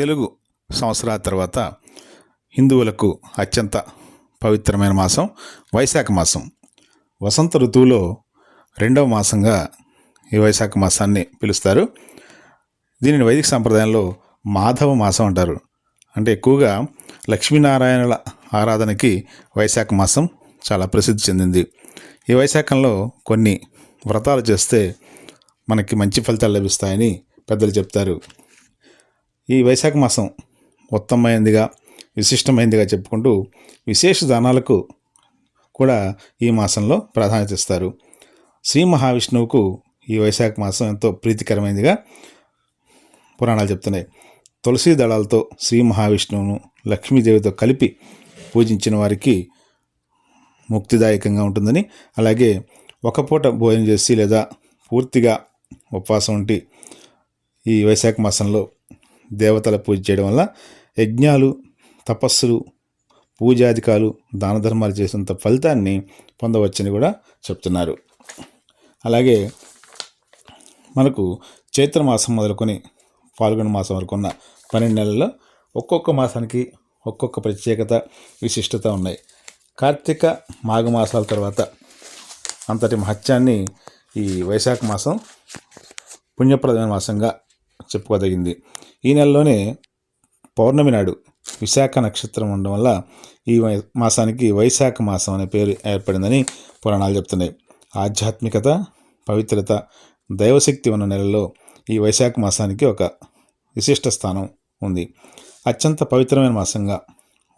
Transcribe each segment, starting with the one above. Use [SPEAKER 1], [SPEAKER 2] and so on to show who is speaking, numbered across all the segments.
[SPEAKER 1] తెలుగు సంవత్సరాల తర్వాత హిందువులకు అత్యంత పవిత్రమైన మాసం వైశాఖ మాసం. వసంత ఋతువులో రెండవ మాసంగా ఈ వైశాఖ మాసాన్ని పిలుస్తారు. దీనిని వైదిక సాంప్రదాయంలో మాధవ మాసం అంటారు. అంటే ఎక్కువగా లక్ష్మీనారాయణుల ఆరాధనకి వైశాఖ మాసం చాలా ప్రసిద్ధి చెందింది. ఈ వైశాఖంలో కొన్ని వ్రతాలు చేస్తే మనకి మంచి ఫలితాలు లభిస్తాయని పెద్దలు చెప్తారు. ఈ వైశాఖ మాసం ఉత్తమమైనదిగా విశిష్టమైనదిగా చెప్పుకుంటూ విశేష దానాలకు కూడా ఈ మాసంలో ప్రాధాన్యత ఇస్తారు. శ్రీ మహావిష్ణువుకు ఈ వైశాఖ మాసం ఎంతో ప్రీతికరమైనదిగా పురాణాలు చెప్తున్నాయి. తులసి దళాలతో శ్రీ మహావిష్ణువును లక్ష్మీదేవితో కలిపి పూజించిన వారికి ముక్తిదాయకంగా ఉంటుందని అలాగే ఒక పూట భోజనం చేసి లేదా పూర్తిగా ఉపవాసం ఉండి ఈ వైశాఖ మాసంలో దేవతల పూజ చేయడం వల్ల యజ్ఞాలు తపస్సులు పూజాధికాలు దాన ధర్మాలు చేసినంత ఫలితాన్ని పొందవచ్చని కూడా చెప్తున్నారు. అలాగే మనకు చైత్ర మాసం మొదలుకొని పాల్గొన మాసం వరకు ఉన్న పన్నెండు నెలల్లో ఒక్కొక్క మాసానికి ఒక్కొక్క ప్రత్యేకత విశిష్టత ఉన్నాయి. కార్తీక మాఘమాసాల తర్వాత అంతటి మహత్యాన్ని ఈ వైశాఖ మాసం పుణ్యప్రదమైన మాసంగా చెప్పుకోదగింది. ఈ నెలలోనే పౌర్ణమి నాడు విశాఖ నక్షత్రం ఉండడం వల్ల ఈ మాసానికి వైశాఖ మాసం అనే పేరు ఏర్పడిందని పురాణాలు చెప్తున్నాయి. ఆధ్యాత్మికత పవిత్రత దైవశక్తి ఉన్న నెలలో ఈ వైశాఖ మాసానికి ఒక విశిష్ట స్థానం ఉంది. అత్యంత పవిత్రమైన మాసంగా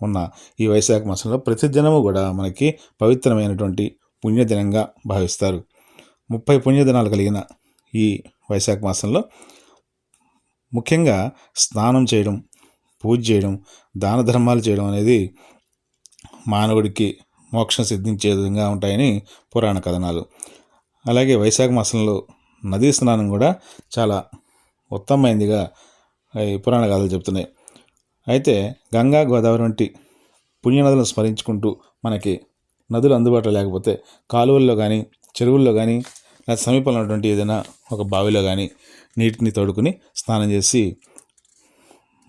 [SPEAKER 1] ఉన్న ఈ వైశాఖ మాసంలో ప్రతి దినము కూడా మనకి పవిత్రమైనటువంటి పుణ్యదినంగా భావిస్తారు. ముప్పై పుణ్యదినాలు కలిగిన ఈ వైశాఖ మాసంలో ముఖ్యంగా స్నానం చేయడం పూజ చేయడం దాన ధర్మాలు చేయడం అనేది మానవుడికి మోక్షం సిద్ధించే విధంగా ఉంటాయని పురాణ కథనాలు. అలాగే వైశాఖ మాసంలో నదీ స్నానం కూడా చాలా ఉత్తమమైనదిగా ఈ పురాణ కథలు చెప్తున్నాయి అయితే గంగా గోదావరి వంటి పుణ్యనదులను స్మరించుకుంటూ మనకి నదులు అందుబాటులో లేకపోతే కాలువల్లో కానీ చెరువుల్లో కానీ లేదా సమీపంలో ఉన్నటువంటి ఏదైనా ఒక బావిలో కానీ నీటిని తోడుకుని స్నానం చేసి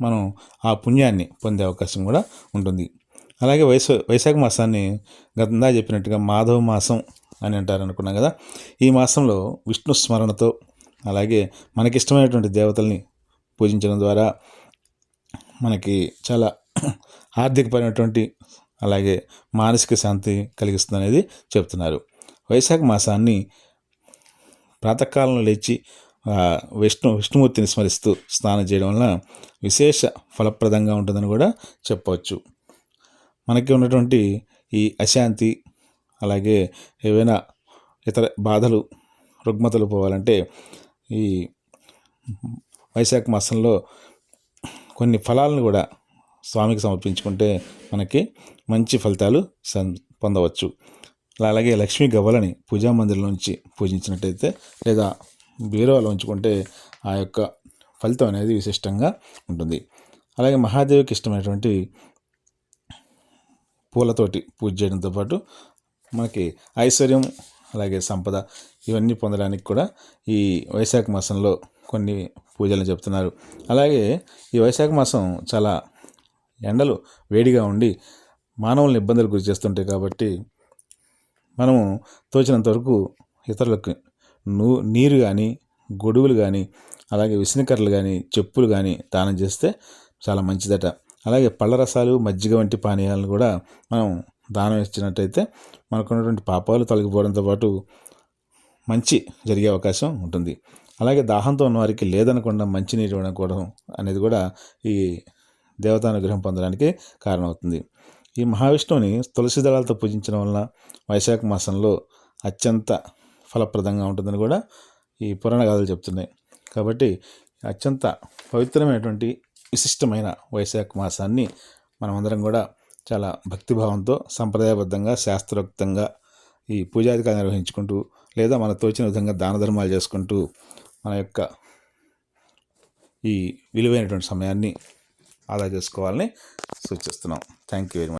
[SPEAKER 1] మనం ఆ పుణ్యాన్ని పొందే అవకాశం కూడా ఉంటుంది. అలాగే వైశా వైశాఖ మాసాన్ని గతంగా చెప్పినట్టుగా మాధవ మాసం అని అంటారు అనుకున్నాం కదా. ఈ మాసంలో విష్ణు స్మరణతో అలాగే మనకిష్టమైనటువంటి దేవతల్ని పూజించడం ద్వారా మనకి చాలా ఆర్థికపరమైనటువంటి అలాగే మానసిక శాంతి కలిగిస్తుంది అనేది చెప్తున్నారు. వైశాఖ మాసాన్ని ప్రాతకాలంలో లేచి విష్ణు విష్ణుమూర్తిని స్మరిస్తూ స్నానం చేయడం వలన విశేష ఫలప్రదంగా ఉంటుందని కూడా చెప్పవచ్చు. మనకి ఉన్నటువంటి ఈ అశాంతి అలాగే ఏవైనా ఇతర బాధలు రుగ్మతలు పోవాలంటే ఈ వైశాఖ మాసంలో కొన్ని ఫలాలను కూడా స్వామికి సమర్పించుకుంటే మనకి మంచి ఫలితాలు సం- పొందవచ్చు. అలాగే లక్ష్మీ గవ్వలని పూజా మందిరంలోంచి పూజించినట్టయితే లేదా బీరువాలో ఉంచుకుంటే ఆ యొక్క ఫలితం అనేది విశిష్టంగా ఉంటుంది. అలాగే మహాదేవికి ఇష్టమైనటువంటి పూలతోటి పూజ చేయడంతో పాటు మనకి ఐశ్వర్యం అలాగే సంపద ఇవన్నీ పొందడానికి కూడా ఈ వైశాఖ మాసంలో కొన్ని పూజలు చెప్తున్నారు. అలాగే ఈ వైశాఖ మాసం చాలా ఎండలు వేడిగా ఉండి మానవులను ఇబ్బందులు గురి చేస్తుంటాయి కాబట్టి మనము తోచినంత వరకు ఇతరులకు నూ నీరు కానీ గొడుగులు కానీ అలాగే విసనకర్రలు కానీ చెప్పులు కానీ దానం చేస్తే చాలా మంచిదట. అలాగే పళ్ళ రసాలు మజ్జిగ వంటి పానీయాలను కూడా మనం దానం ఇచ్చినట్టయితే మనకున్నటువంటి పాపాలు తొలగిపోవడంతో పాటు మంచి జరిగే అవకాశం ఉంటుంది. అలాగే దాహంతో ఉన్న వారికి లేదనకుండా మంచినీరు ఇవ్వడం కూడా అనేది కూడా ఈ దేవతానుగ్రహం పొందడానికి కారణమవుతుంది. ఈ మహావిష్ణువుని తులసి దళాలతో పూజించడం వలన వైశాఖ మాసంలో అత్యంత ఫలప్రదంగా ఉంటుందని కూడా ఈ పురాణ గాథలు చెప్తున్నాయి. కాబట్టి అత్యంత పవిత్రమైనటువంటి విశిష్టమైన వైశాఖ మాసాన్ని మనమందరం కూడా చాలా భక్తిభావంతో సంప్రదాయబద్ధంగా శాస్త్రోక్తంగా ఈ పూజాధికారం నిర్వహించుకుంటూ లేదా మన తోచిన విధంగా దాన ధర్మాలు చేసుకుంటూ మన యొక్క ఈ విలువైనటువంటి సమయాన్ని ఆదా చేసుకోవాలని సూచిస్తున్నాం. Thank you very much